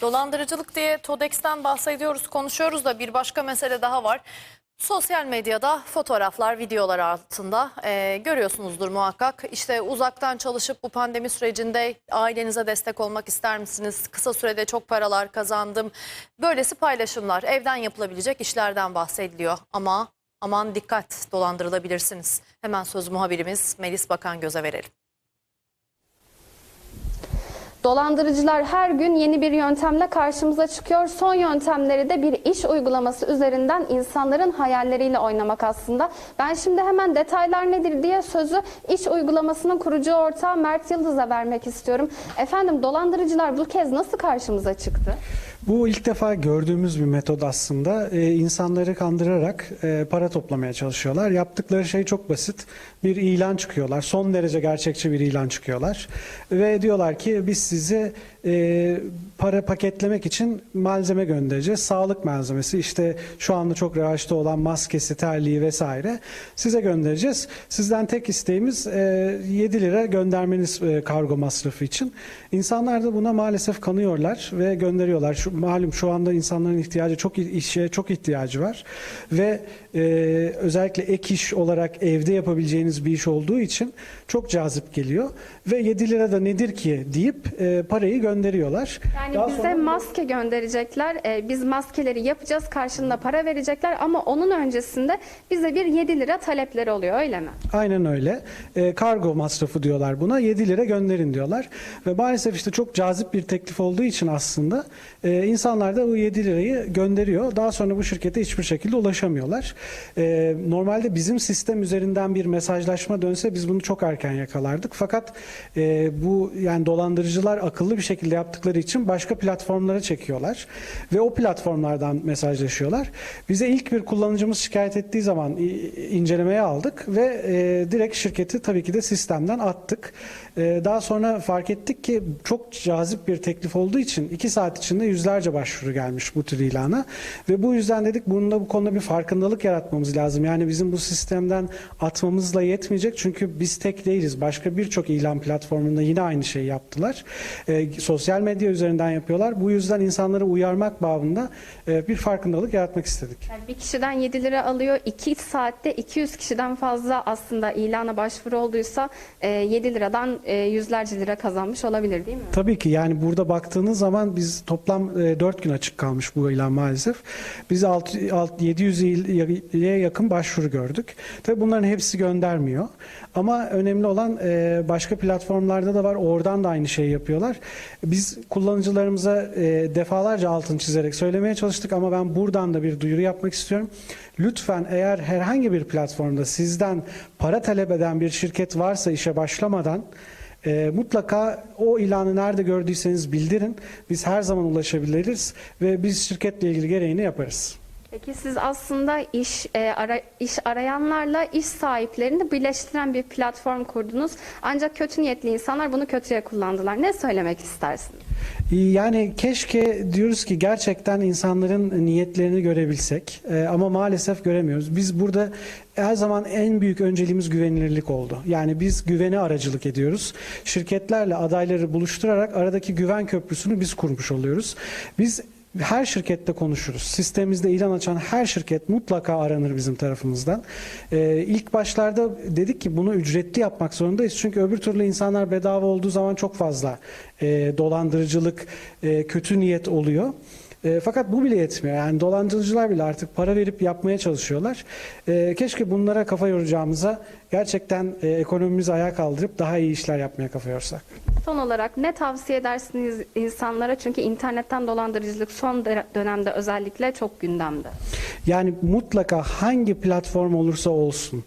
Dolandırıcılık diye TODEX'ten bahsediyoruz, konuşuyoruz da bir başka mesele daha var. Sosyal medyada fotoğraflar, videolar altında e, görüyorsunuzdur muhakkak. İşte uzaktan çalışıp bu pandemi sürecinde ailenize destek olmak ister misiniz? Kısa sürede çok paralar kazandım. Böylesi paylaşımlar, evden yapılabilecek işlerden bahsediliyor. Ama aman dikkat dolandırılabilirsiniz. Hemen söz muhabirimiz Melis Bakan Göz'e verelim. Dolandırıcılar her gün yeni bir yöntemle karşımıza çıkıyor. Son yöntemleri de bir iş uygulaması üzerinden insanların hayalleriyle oynamak aslında. Ben şimdi hemen detaylar nedir diye sözü iş uygulamasının kurucu ortağı Mert Yıldız'a vermek istiyorum. Efendim dolandırıcılar bu kez nasıl karşımıza çıktı? Bu ilk defa gördüğümüz bir metod aslında. Ee, insanları kandırarak e, para toplamaya çalışıyorlar. Yaptıkları şey çok basit. Bir ilan çıkıyorlar. Son derece gerçekçi bir ilan çıkıyorlar. Ve diyorlar ki biz size e, para paketlemek için malzeme göndereceğiz. Sağlık malzemesi işte şu anda çok revaçta olan maskesi, terliği vesaire size göndereceğiz. Sizden tek isteğimiz e, 7 lira göndermeniz e, kargo masrafı için. İnsanlar da buna maalesef kanıyorlar ve gönderiyorlar. Şu, malum şu anda insanların ihtiyacı çok işe çok ihtiyacı var ve e, özellikle ek iş olarak evde yapabileceğiniz bir iş olduğu için çok cazip geliyor ve 7 lira da nedir ki deyip e, parayı gönderiyorlar. Yani Daha bize sonra- maske gönderecekler. Ee, biz maskeleri yapacağız. Karşılığında para verecekler ama onun öncesinde bize bir 7 lira talepleri oluyor öyle mi? Aynen öyle. E, kargo masrafı diyorlar buna. 7 lira gönderin diyorlar. Ve maalesef işte çok cazip bir teklif olduğu için aslında e, insanlar da bu 7 lirayı gönderiyor. Daha sonra bu şirkete hiçbir şekilde ulaşamıyorlar. E, normalde bizim sistem üzerinden bir mesajlaşma dönse biz bunu çok erken yakalardık. Fakat e, bu yani dolandırıcılar akıllı bir şekilde yaptıkları için başka platformlara çekiyorlar. Ve o platformlardan mesajlaşıyorlar. Bize ilk bir kullanıcımız şikayet ettiği zaman incelemeye aldık ve e, direkt şirketi tabii ki de sistemden attık. E, daha sonra fark ettik ki çok cazip bir teklif olduğu için iki saat içinde yüzlerce başvuru gelmiş bu tür ilana ve bu yüzden dedik bunda bu konuda bir farkındalık yaratmamız lazım. Yani bizim bu sistemden atmamızla yetmeyecek çünkü biz tek değiliz. Başka birçok ilan platformunda yine aynı şeyi yaptılar. E, sosyal medya üzerinden yapıyorlar. Bu yüzden insanları uyarmak babında e, bir farkındalık yaratmak istedik. Yani bir kişiden 7 lira alıyor. 2 saatte 200 kişiden fazla aslında ilana başvuru olduysa e, 7 liradan e, yüzlerce lira kazanmış olabilir değil mi? Tabii ki yani burada baktığınız zaman biz toplam e, 4 gün açık kalmış bu ilan maalesef. Biz 6, 700 ile yakın başvuru gördük. Tabii bunların hepsi göndermiyor. Ama önemli olan e, başka platformlarda da var. Oradan da aynı şeyi yapıyorlar. Biz kullanıcılarımıza e, defalarca altını çizerek söylemeye çalıştık ama ben buradan da bir duyuru yapmak istiyorum. Lütfen eğer herhangi bir platformda sizden para talep eden bir şirket varsa işe başlamadan e, mutlaka o ilanı nerede gördüyseniz bildirin. Biz her zaman ulaşabiliriz ve biz şirketle ilgili gereğini yaparız. Peki siz aslında iş e, ara, iş arayanlarla iş sahiplerini birleştiren bir platform kurdunuz. Ancak kötü niyetli insanlar bunu kötüye kullandılar. Ne söylemek istersiniz? Yani keşke diyoruz ki gerçekten insanların niyetlerini görebilsek E, ama maalesef göremiyoruz. Biz burada her zaman en büyük önceliğimiz güvenilirlik oldu. Yani biz güvene aracılık ediyoruz. Şirketlerle adayları buluşturarak aradaki güven köprüsünü biz kurmuş oluyoruz. Biz her şirkette konuşuruz. Sistemimizde ilan açan her şirket mutlaka aranır bizim tarafımızdan. Ee, ilk başlarda dedik ki bunu ücretli yapmak zorundayız. Çünkü öbür türlü insanlar bedava olduğu zaman çok fazla e, dolandırıcılık, e, kötü niyet oluyor. E, fakat bu bile yetmiyor. Yani dolandırıcılar bile artık para verip yapmaya çalışıyorlar. E, keşke bunlara kafa yoracağımıza gerçekten e, ekonomimizi ayağa kaldırıp daha iyi işler yapmaya kafa yorsak. Son olarak ne tavsiye edersiniz insanlara? Çünkü internetten dolandırıcılık son dö- dönemde özellikle çok gündemde. Yani mutlaka hangi platform olursa olsun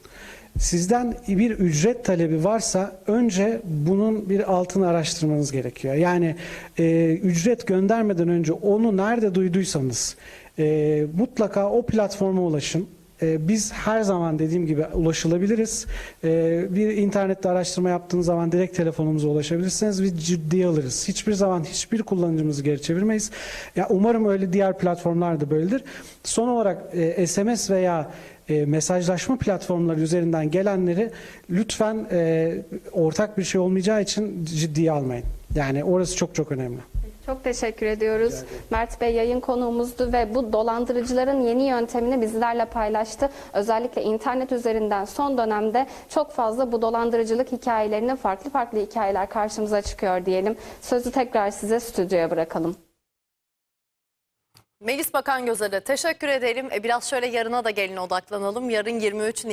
sizden bir ücret talebi varsa önce bunun bir altını araştırmanız gerekiyor. Yani e, ücret göndermeden önce onu nerede duyduysanız e, mutlaka o platforma ulaşın. E, Biz her zaman dediğim gibi ulaşılabiliriz. E, Bir internette araştırma yaptığınız zaman direkt telefonumuza ulaşabilirsiniz ve ciddiye alırız. Hiçbir zaman hiçbir kullanıcımızı geri çevirmeyiz. Ya umarım öyle diğer platformlar da böyledir. Son olarak e, SMS veya e, mesajlaşma platformları üzerinden gelenleri lütfen e, ortak bir şey olmayacağı için ciddiye almayın. Yani orası çok çok önemli. Çok teşekkür ediyoruz. Mert Bey yayın konuğumuzdu ve bu dolandırıcıların yeni yöntemini bizlerle paylaştı. Özellikle internet üzerinden son dönemde çok fazla bu dolandırıcılık hikayelerinin farklı farklı hikayeler karşımıza çıkıyor diyelim. Sözü tekrar size stüdyoya bırakalım. Melis Bakan Gözel'e teşekkür edelim. E, biraz şöyle yarına da gelin odaklanalım. Yarın 23